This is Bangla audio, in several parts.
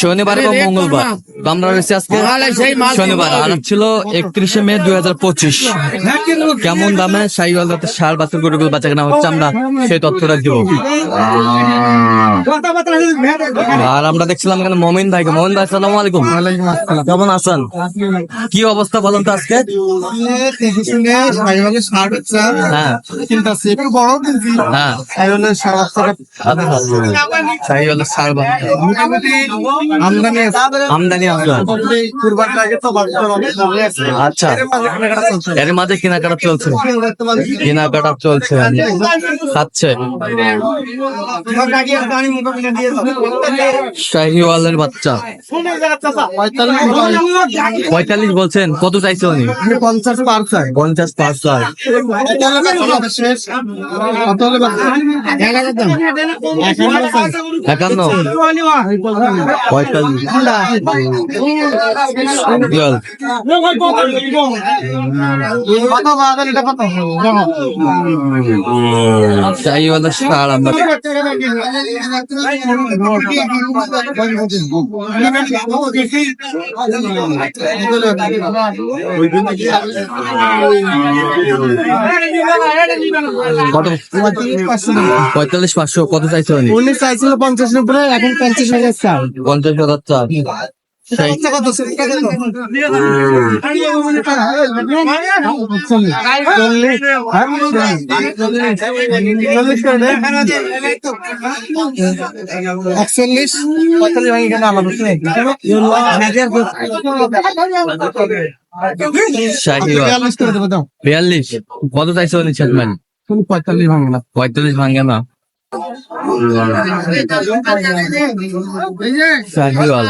শনিবার এবং মঙ্গলবার। আমরা আজকে শনিবার ছিল একত্রিশে মে দুই হাজার পঁচিশ। কেমন দামে সাইওয়াল সার বাছুর, গরুগুলো বাচ্চা কেনা হচ্ছে, আমরা সেই তথ্যটা দিব। আর আমরা দেখছিলাম এখানে মমিন ভাইকে। মমিন ভাই, আসসালামু আলাইকুম। কেমন আছেন? কি অবস্থা বলেন তো আজকে? আচ্ছা। এর মাঝে কেনাকাটা চলছে। কেনাকাটা চলছে খাচ্ছে। শাহিওয়ালের বাচ্চা। পঁয়তাল্লিশ বলছেন। কত চাইছে উনি? পঞ্চাশ পার চাই পঞ্চাশ লাখ একান্ন। পঁয়তাল্লিশ। আমরা কত? পঁয়তাল্লিশ পাঁচশো কত চাইছে? উনি উনিশ চাইছিল পঞ্চাশ নব্বই এখন পঞ্চাশ হাজার চাল পঞ্চাশ হাজার সেই একচল্লিশ পঁয়তাল্লিশ ভাঙি কেন আমার বিয়াল্লিশ। কত চাইছে পঁয়তাল্লিশ ভাঙি না। পঁয়তাল্লিশ ভাঙে না। শাহিওয়াল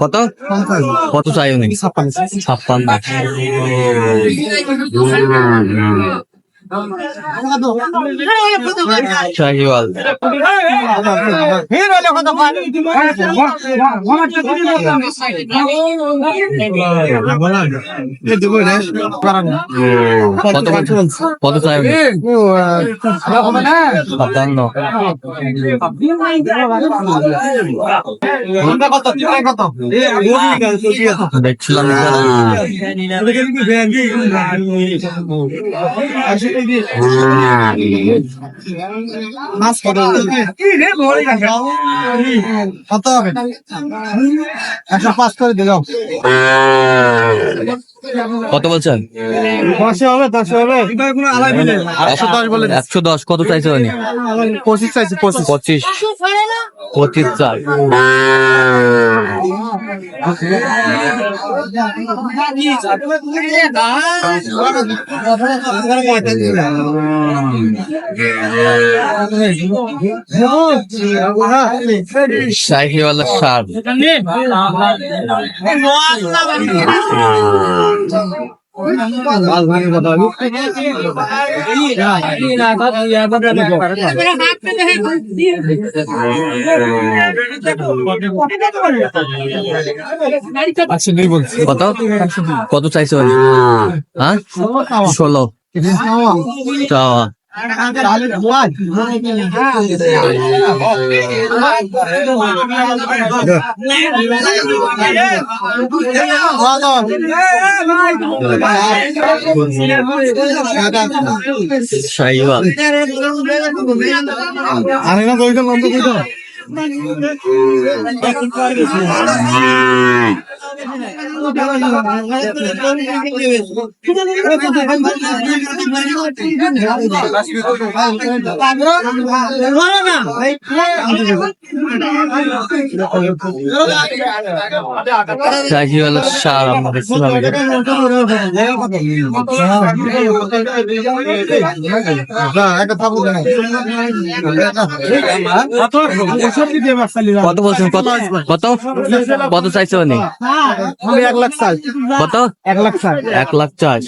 কত? কত চাই উনি? ছাপ্পান্ন। শাহিওয়াল দেখছিলাম কত হবে একশো পাঁচ করে দিলাম কত বলছেন? দশে হবে দশে হবে। একশো দশ বলে একশো দশ কত চাইছে উনি? পঁচিশ চাইছি পঁচিশ। পঁচিশ। পঁচিশ চার শাহিওয়ালা সার কত কত চাইছো? উনি হ্যাঁ। ষোলো। চাওয়া। আরে না কইতাম বন্ধ কইতাম শাহি হলো সার আমরা দেখছি ভাবে। কত বলছেন কত কত? কত চাইছে উনি? এক লাখ চাই। কত? এক লাখ চাই। এক লাখ চাই।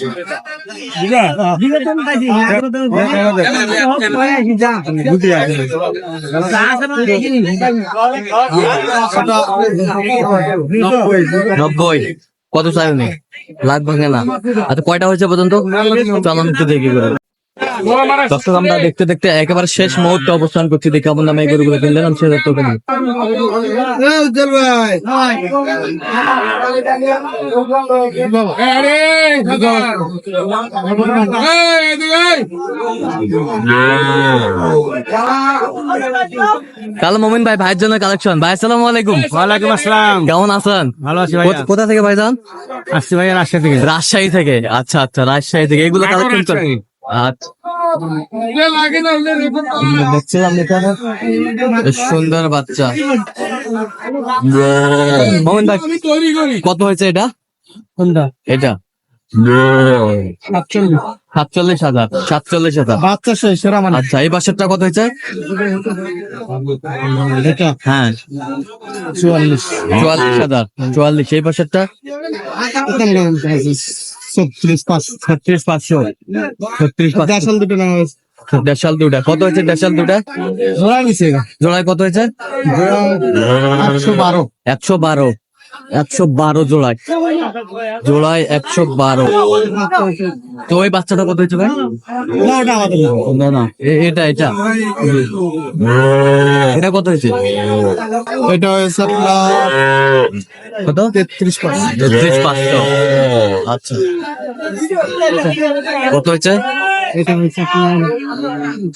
নব্বই। কত চাই উনি? লাখ ভাঙে না। আচ্ছা কয়টা হয়েছে পর্যন্ত? চলন একটু দেখি করে। দর্শক আমরা দেখতে দেখতে একেবারে শেষ মুহূর্তে অবস্থান করছি দেখে আমার নামে গরুগুলো কিনলেন আমি সেটা তোকে ভাই কালো মমিন ভাই ভাইয়ের জন্য কালেকশন ভাই আসসালামু আলাইকুম। ওয়ালাইকুম আসসালাম। কেমন আছেন? ভালো আছি কোথা- কোথা থেকে ভাইজান? আসছি ভাইয়া রাজশাহী থেকে। রাজশাহী থেকে। আচ্ছা আচ্ছা রাজশাহী থেকে। এগুলো কালেকশন আচ্ছা দেখছিলাম সুন্দর বাচ্চা। কত হয়েছে এটা? এটা। সাতচল্লিশ হাজার সাতচল্লিশ হাজার। বাচ্চা সেরা মানে আচ্ছা এই বাসারটা কত হয়েছে? হ্যাঁ। চুয়াল্লিশ। চুয়াল্লিশ হাজার চুয়াল্লিশ। এই বাসারটা? ছত্রিশ পাঁচ। ছত্রিশ পাঁচশো। ছত্রিশ পাঁচশো। দুটো হয়েছে। দেড়শাল দুটা। কত হয়েছে দেড়শাল দুটা? জোড়া জোড়ায় কত হয়েছে? বারো। একশো বারো। একশো বারো জোড়ায়। জোড়ায় একশো বারো। তো ওই বাচ্চাটা কত হয়েছে ভাই? না না। এটা এটা। এটা কত হয়েছে? এটা হয়েছে কত? তেত্রিশ তেত্রিশ পাঁচশো। আচ্ছা। কত হয়েছে? এটা হয়েছে আপনার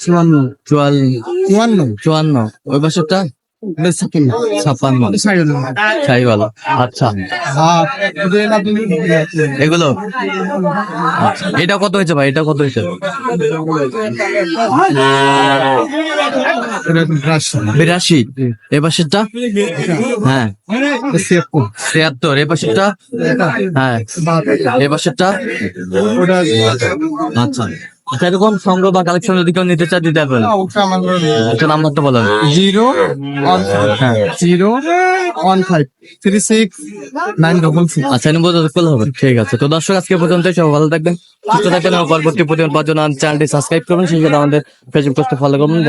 চুয়ান্ন। চুয়াল চুয়ান্ন। চুয়ান্ন। ওই বছরটা ছাপ্পান্ন। আচ্ছা। এটা কত হয়েছে ভাই? এটা কত হয়েছে? বিরাশি। এ পাশেরটা? হ্যাঁ। ছিয়াত্তর। ছিয়াত্তর এ হ্যাঁ। এ পাশেরটা? আচ্ছা। এরকম সংগ্রহ বা কালেকশন যদি কেউ নিতে চায় দিতে পারেন একটা নাম্বারটা বলেন জিরো হ্যাঁ। Zero one five three six nine double six. আচ্ছা হবে। ঠিক আছে। তো দর্শক আজকে পর্যন্ত সব ভালো থাকবেন সুস্থ থাকবেন পরবর্তী প্রতিদিন জন্য চ্যানেলটি সাবস্ক্রাইব করবেন। সেই সাথে আমাদের ফেসবুক পেজটা ফলো করবেন।